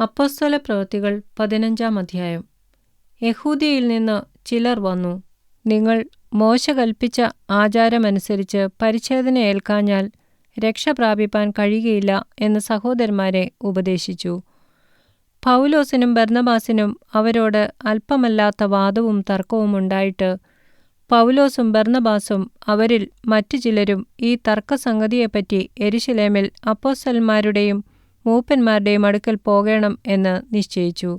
അപ്പോസ്തല പ്രവൃത്തികൾ പതിനഞ്ചാം അധ്യായം. യഹൂദിയിൽ നിന്ന് ചിലർ വന്നു. നിങ്ങൾ മോശ കൽപ്പിച്ച ആചാരമനുസരിച്ച് പരിച്ഛേദന ഏൽക്കാഞ്ഞാൽ രക്ഷ പ്രാപിപ്പാൻ കഴിയുകയില്ല എന്ന് സഹോദരന്മാരെ ഉപദേശിച്ചു. പൗലോസിനും ബർണബാസിനും അവരോട് അല്പമല്ലാത്ത വാദവും തർക്കവും ഉണ്ടായിട്ട് പൗലോസും ബർണബാസും അവരിൽ മറ്റു ചിലരും ഈ തർക്കസംഗതിയെപ്പറ്റി എരിശിലേമിൽ അപ്പോസ്തലന്മാരുടെയും മൂപ്പന്മാരുടെയും അടുക്കൽ പോകണം എന്ന് നിശ്ചയിച്ചു.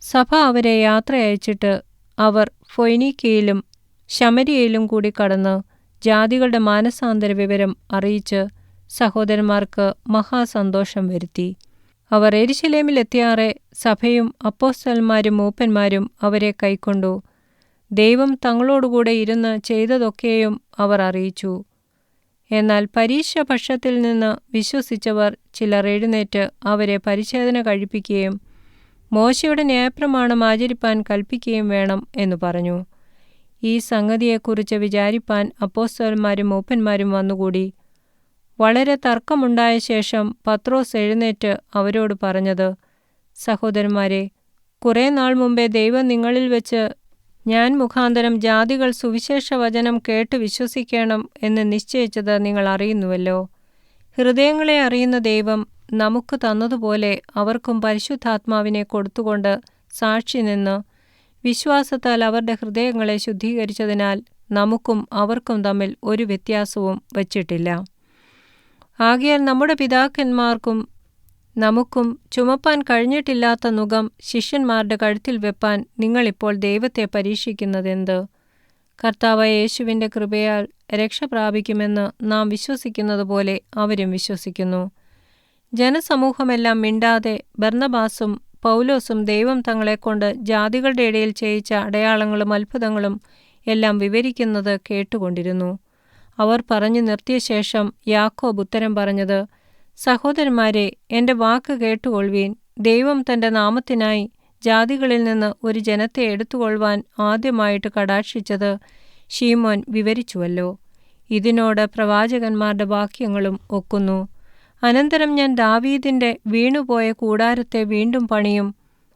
സഭ അവരെ യാത്ര അയച്ചിട്ട് അവർ ഫൊയ്നീക്കയിലും ശമരിയയിലും കൂടി കടന്ന് ജാതികളുടെ മാനസാന്തര വിവരം അറിയിച്ച് സഹോദരന്മാർക്ക് മഹാസന്തോഷം വരുത്തി. അവർ എരിശിലേമിലെത്തിയാറെ സഭയും അപ്പോസ്തലന്മാരും മൂപ്പന്മാരും അവരെ കൈക്കൊണ്ടു. ദൈവം തങ്ങളോടുകൂടെ ഇരുന്ന് ചെയ്തതൊക്കെയും അവർ അറിയിച്ചു. എന്നാൽ പരീക്ഷ പക്ഷത്തിൽ നിന്ന് വിശ്വസിച്ചവർ ചിലർ എഴുന്നേറ്റ് അവരെ പരിച്ഛേദന കഴിപ്പിക്കുകയും മോശയുടെ ന്യായപ്രമാണം ആചരിപ്പാൻ കൽപ്പിക്കുകയും വേണം എന്നു പറഞ്ഞു. ഈ സംഗതിയെക്കുറിച്ച് വിചാരിപ്പാൻ അപ്പോസ്തലന്മാരും മൂപ്പന്മാരും വന്നുകൂടി. വളരെ തർക്കമുണ്ടായ ശേഷം പത്രോസ് എഴുന്നേറ്റ് അവരോട് പറഞ്ഞത് സഹോദരന്മാരെ കുറേ നാൾ മുമ്പേ ദൈവം നിങ്ങളിൽ വെച്ച് ഞാൻ മുഖാന്തരം ജാതികൾ സുവിശേഷ വചനം കേട്ട് വിശ്വസിക്കണം എന്ന് നിശ്ചയിച്ചത് നിങ്ങൾ അറിയുന്നുവല്ലോ. ഹൃദയങ്ങളെ അറിയുന്ന ദൈവം നമുക്ക് തന്നതുപോലെ അവർക്കും പരിശുദ്ധാത്മാവിനെ കൊടുത്തുകൊണ്ട് സാക്ഷി നിന്ന് വിശ്വാസത്താൽ അവരുടെ ഹൃദയങ്ങളെ ശുദ്ധീകരിച്ചതിനാൽ നമുക്കും അവർക്കും തമ്മിൽ ഒരു വ്യത്യാസവും വച്ചിട്ടില്ല. ആകയാൽ നമ്മുടെ പിതാക്കന്മാർക്കും നമുക്കും ചുമപ്പാൻ കഴിഞ്ഞിട്ടില്ലാത്ത നുകം ശിഷ്യന്മാരുടെ കഴുത്തിൽ വെപ്പാൻ നിങ്ങളിപ്പോൾ ദൈവത്തെ പരീക്ഷിക്കുന്നതെന്ത്? കർത്താവ് യേശുവിന്റെ കൃപയാൽ രക്ഷ പ്രാപിക്കുമെന്ന് നാം വിശ്വസിക്കുന്നതുപോലെ അവരും വിശ്വസിക്കുന്നു. ജനസമൂഹമെല്ലാം മിണ്ടാതെ ബർന്നബാസും പൗലോസും ദൈവം തങ്ങളെക്കൊണ്ട് ജാതികളുടെ ഇടയിൽ ചെയ്യിച്ച അടയാളങ്ങളും അത്ഭുതങ്ങളും എല്ലാം വിവരിക്കുന്നത് കേട്ടുകൊണ്ടിരുന്നു. അവർ പറഞ്ഞു നിർത്തിയ ശേഷം യാക്കോബ് ഉത്തരം പറഞ്ഞത് സഹോദരന്മാരെ എന്റെ വാക്ക് കേട്ടുകൊള്ളുവീൻ. ദൈവം തന്റെ നാമത്തിനായി ജാതികളിൽ നിന്ന് ഒരു ജനത്തെ എടുത്തുകൊള്ളുവാൻ ആദ്യമായിട്ട് കടാക്ഷിച്ചത് ഷീമോൻ വിവരിച്ചുവല്ലോ. ഇതിനോട് പ്രവാചകന്മാരുടെ വാക്യങ്ങളും ഒക്കുന്നു. അനന്തരം ഞാൻ ദാവീദിന്റെ വീണുപോയ കൂടാരത്തെ വീണ്ടും പണിയും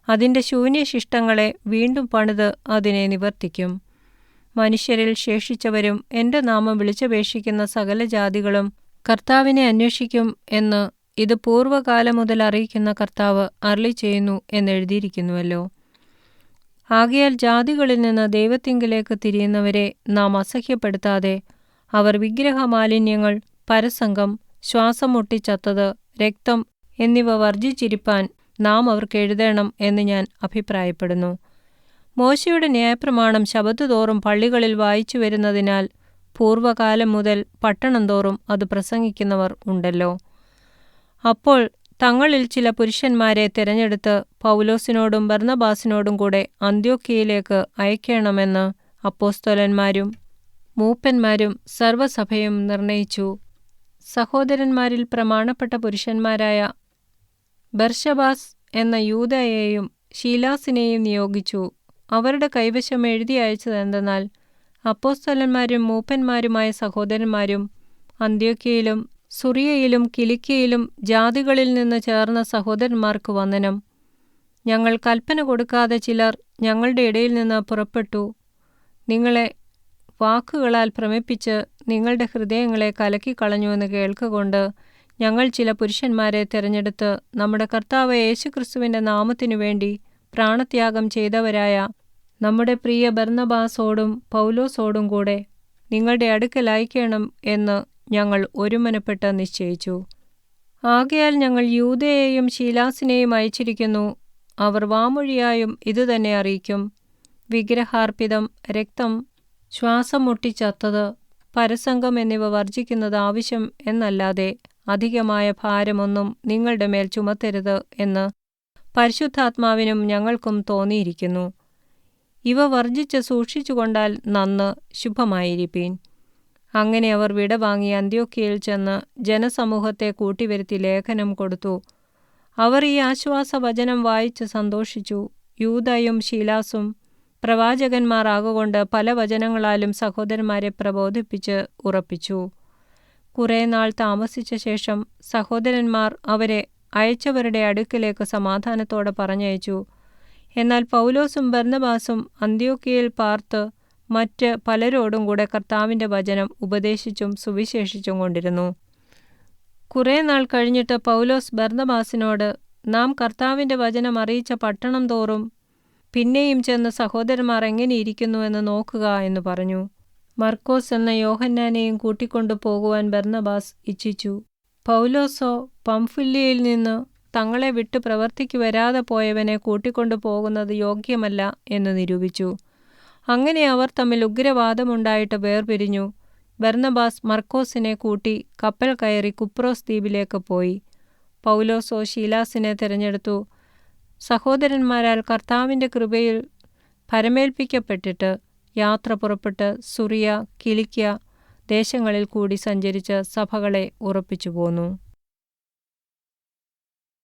അതിന്റെ ശൂന്യശിഷ്ടങ്ങളെ വീണ്ടും പണിത് അതിനെ നിവർത്തിക്കും. മനുഷ്യരിൽ ശേഷിച്ചവരും എന്റെ നാമം വിളിച്ചപേക്ഷിക്കുന്ന സകല ജാതികളും കർത്താവിനെ അന്വേഷിക്കും എന്ന് ഇത് പൂർവകാലം മുതൽ അറിയിക്കുന്ന കർത്താവ് അരളി ചെയ്യുന്നു എന്നെഴുതിയിരിക്കുന്നുവല്ലോ ആകയാൽ ജാതികളിൽ നിന്ന് ദൈവത്തിങ്കിലേക്ക് തിരിയുന്നവരെ നാം അസഹ്യപ്പെടുത്താതെ അവർ വിഗ്രഹമാലിന്യങ്ങൾ പരസംഗം ശ്വാസം മുട്ടിച്ചത്തത് രക്തം എന്നിവ വർജിച്ചിരിപ്പാൻ നാം അവർക്ക് എഴുതണം എന്ന് ഞാൻ അഭിപ്രായപ്പെടുന്നു. മോശയുടെ ന്യായപ്രമാണം ശബത്തുതോറും പള്ളികളിൽ വായിച്ചു വരുന്നതിനാൽ പൂർവകാലം മുതൽ പട്ടണം തോറും അത് പ്രസംഗിക്കുന്നവർ ഉണ്ടല്ലോ. അപ്പോൾ തങ്ങളിൽ ചില പുരുഷന്മാരെ തിരഞ്ഞെടുത്ത് പൗലോസിനോടും ബർന്നബാസിനോടും കൂടെ അന്ത്യോക്കിയയിലേക്ക് അയക്കണമെന്ന് അപ്പോസ്തോലന്മാരും മൂപ്പന്മാരും സർവസഭയും നിർണയിച്ചു. സഹോദരന്മാരിൽ പ്രമാണപ്പെട്ട പുരുഷന്മാരായ ബർഷബാസ് എന്ന യൂതയെയും ഷീലാസിനെയും നിയോഗിച്ചു. അവരുടെ കൈവശം എഴുതി അയച്ചതെന്തെന്നാൽ അപ്പോസ്തലന്മാരും മൂപ്പന്മാരുമായ സഹോദരന്മാരും അന്ത്യോക്കയിലും സുറിയയിലും കിലിക്കയിലും ജാതികളിൽ നിന്ന് ചേർന്ന സഹോദരന്മാർക്ക് വന്ദനം. ഞങ്ങൾ കൽപ്പന കൊടുക്കാതെ ചിലർ ഞങ്ങളുടെ ഇടയിൽ നിന്ന് പുറപ്പെട്ടു. നിങ്ങളെ വാക്കുകളാൽ ഭ്രമിപ്പിച്ച് നിങ്ങളുടെ ഹൃദയങ്ങളെ കലക്കിക്കളഞ്ഞുവെന്ന് കേൾക്കുകൊണ്ട് ഞങ്ങൾ ചില പുരുഷന്മാരെ തിരഞ്ഞെടുത്ത് നമ്മുടെ കർത്താവ് യേശുക്രിസ്തുവിന്റെ നാമത്തിനു വേണ്ടി പ്രാണത്യാഗം ചെയ്തവരായ നമ്മുടെ പ്രിയ ബർണബാസോടും പൗലോസോടും കൂടെ നിങ്ങളുടെ അടുക്കൽ അയക്കണം എന്ന് ഞങ്ങൾ ഒരുമനപ്പെട്ട് നിശ്ചയിച്ചു. ആകയാൽ ഞങ്ങൾ യൂതയെയും ശീലാസിനെയും അയച്ചിരിക്കുന്നു. അവർ വാമൊഴിയായും ഇതുതന്നെ അറിയിക്കും. വിഗ്രഹാർപ്പിതം രക്തം ശ്വാസം മുട്ടിച്ചത്തത് പരസംഗം എന്നിവ വർജിക്കുന്നത് ആവശ്യം എന്നല്ലാതെ അധികമായ ഭാരമൊന്നും നിങ്ങളുടെ മേൽ ചുമത്തരുത് എന്ന് പരിശുദ്ധാത്മാവിനും ഞങ്ങൾക്കും തോന്നിയിരിക്കുന്നു. ഇവ വർജിച്ച് സൂക്ഷിച്ചുകൊണ്ടാൽ നന്ന് ശുഭമായിരിപ്പീൻ. അങ്ങനെ അവർ വിടവാങ്ങി അന്ത്യോക്കിയയിൽ ചെന്ന് ജനസമൂഹത്തെ കൂട്ടിവരുത്തി ലേഖനം കൊടുത്തു. അവർ ഈ ആശ്വാസവചനം വായിച്ച് സന്തോഷിച്ചു. യൂതയും ശീലാസും പ്രവാചകന്മാരാകൊണ്ട് പല വചനങ്ങളാലും സഹോദരന്മാരെ പ്രബോധിപ്പിച്ച് ഉറപ്പിച്ചു. കുറേ നാൾ താമസിച്ച ശേഷം സഹോദരന്മാർ അവരെ അയച്ചവരുടെ അടുക്കിലേക്ക് സമാധാനത്തോടെ പറഞ്ഞയച്ചു. എന്നാൽ പൗലോസും ബർന്നബാസും അന്ത്യോക്കിയയിൽ പാർത്ത് മറ്റ് പലരോടും കൂടെ കർത്താവിന്റെ വചനം ഉപദേശിച്ചും സുവിശേഷിച്ചും കൊണ്ടിരുന്നു. കുറേ നാൾ കഴിഞ്ഞിട്ട് പൗലോസ് ബർന്നബാസിനോട് നാം കർത്താവിന്റെ വചനം അറിയിച്ച പട്ടണം തോറും പിന്നെയും ചെന്ന് സഹോദരന്മാർ എങ്ങനെയിരിക്കുന്നു എന്ന് നോക്കുക എന്ന് പറഞ്ഞു. മർക്കോസ് എന്ന യോഹന്നാനെയും കൂട്ടിക്കൊണ്ടു പോകുവാൻ ബർന്നബാസ് ഇച്ഛിച്ചു. പൗലോസോ പംഫുല്യയിൽ നിന്ന് തങ്ങളെ വിട്ട് പ്രവർത്തിക്ക് വരാതെ പോയവനെ കൂട്ടിക്കൊണ്ടു പോകുന്നത് യോഗ്യമല്ല എന്ന് നിരൂപിച്ചു. അങ്ങനെ അവർ തമ്മിൽ ഉഗ്രവാദമുണ്ടായിട്ട് വേർപിരിഞ്ഞു. ബർന്നബാസ് മർക്കോസിനെ കൂട്ടി കപ്പൽ കയറി കുപ്രോസ് ദ്വീപിലേക്ക് പോയി. പൗലോസോ ഷീലാസിനെ തിരഞ്ഞെടുത്തു. സഹോദരന്മാരാൽ കർത്താവിന്റെ കൃപയിൽ പരമേൽപ്പിക്കപ്പെട്ടിട്ട് യാത്ര പുറപ്പെട്ട് സുറിയ കിളിക്ക ദേശങ്ങളിൽ കൂടി സഞ്ചരിച്ച് സഭകളെ ഉറപ്പിച്ചു പോന്നു.